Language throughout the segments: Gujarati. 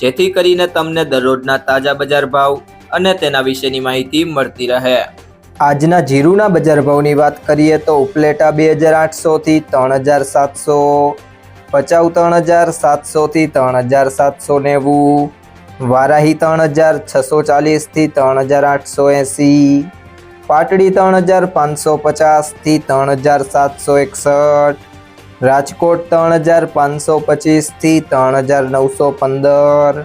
જેથી કરીને તમને દરરોજના તાજા બજાર ભાવ અને તેના વિશેની માહિતી મળતી રહે. આજના જીરુના બજાર ભાવની વાત કરીએ તો ઉપલેટા બે હજાર આઠસોથી ત્રણ હજાર સાતસો, પચાઉ ત્રણ હજાર સાતસોથી ત્રણ હજાર સાતસો નેવું, વારાહી ત્રણ હજાર છસો ચાલીસથી ત્રણ હજાર આઠસો એંસી, પાટડી ત્રણ હજાર પાંચસો પચાસથી ત્રણ હજાર સાતસો એકસઠ રાજકોટ ત્રણ હજાર પાંચસો પચીસથી ત્રણ હજાર નવસો પંદર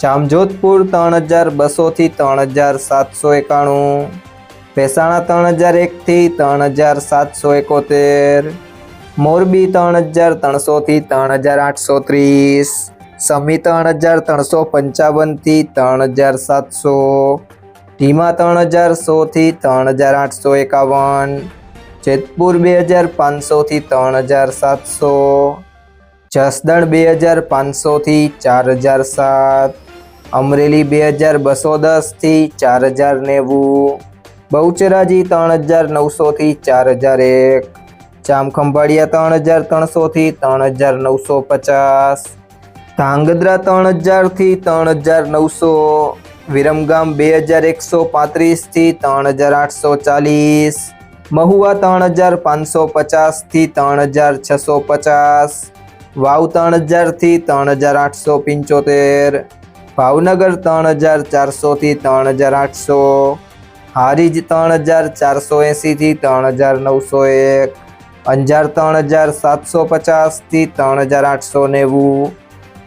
જામજોધપુર ત્રણ હજાર બસોથી ત્રણ હજાર સાતસો એકાણું મહેસાણા ત્રણ હજાર એકથી ત્રણ હજાર સાતસો એકોતેર મોરબી ત્રણ હજાર ત્રણસોથી ત્રણ હજાર આઠસો ત્રીસ સમી ત્રણ હજાર ત્રણસો પંચાવનથી ત્રણ હજાર સાતસો ધીમા ત્રણ હજાર સોથી ત્રણ હજાર આઠસો એકાવન જેતપુર બે હજાર પાંચસોથી ત્રણ હજાર સાતસો, જસદણ બે હજાર પાંચસોથી ચાર હજાર સાત, અમરેલી બે હજાર બસો દસથી ચાર હજાર નેવું, બહુચરાજી ત્રણ હજાર નવસોથી ચાર હજાર એક, જામખંભાળિયા ત્રણ હજાર ત્રણસોથી ત્રણ હજાર નવસો પચાસ, ધાંગધ્રા ત્રણ હજારથી ત્રણ હજાર નવસો, વિરમગામ બે હજાર એકસો પાંત્રીસથી ત્રણ હજાર આઠસો ચાલીસ મહુવા ત્રણ હજાર પાંચસો પચાસથી ત્રણ હજાર છસો પચાસ વાવ ત્રણ હજારથી ત્રણ હજાર આઠસો પંચોતેર ભાવનગર ત્રણ હજાર ચારસોથી ત્રણ હજાર આઠસો હારીજ ત્રણ હજાર ચારસો એંસીથી ત્રણ હજાર નવસો એક અંજાર ત્રણ હજાર સાતસો પચાસથી ત્રણ હજાર આઠસો નેવું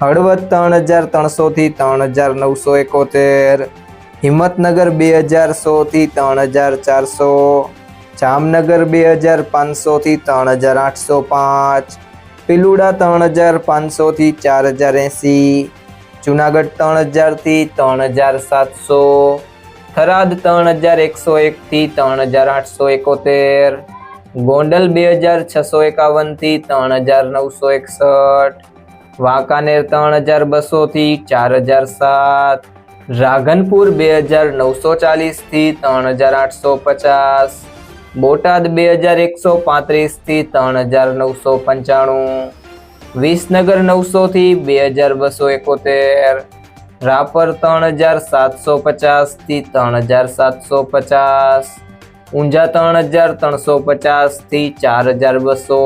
હળવદ ત્રણ હજાર ત્રણસોથી ત્રણ હજાર નવસો એકોતેર હિંમતનગર બે હજાર સોથી ત્રણ હજાર ચારસો જામનગર બે હજાર પાંચસોથી ત્રણ હજાર આઠસો પાંચ, પિલુડા ત્રણ હજાર પાંચસોથી ચાર હજાર એંસી, જુનાગઢ ત્રણ હજારથી ત્રણ હજાર સાતસો, થરાદ ત્રણ હજાર એકસો એકથી ત્રણ હજાર આઠસો એકોતેર, ગોંડલ બે હજાર છસો એકાવનથી ત્રણ હજાર નવસો એકસઠ, વાંકાનેર ત્રણ હજાર બસોથી ચાર હજાર સાત, રાધનપુર બે હજાર નવસો ચાલીસથી ત્રણ હજાર આઠસો પચાસ બોટાદ બે હજાર એકસો પાંત્રીસથી ત્રણ હજાર નવસો પંચાણું. વિસનગર નવસોથી બે હજાર બસો એકોતેર. રાપર ત્રણ હજાર સાતસો પચાસથી ત્રણ હજાર સાતસો પચાસ. ઊંઝા ત્રણ હજાર ત્રણસો પચાસથી ચાર હજાર બસો.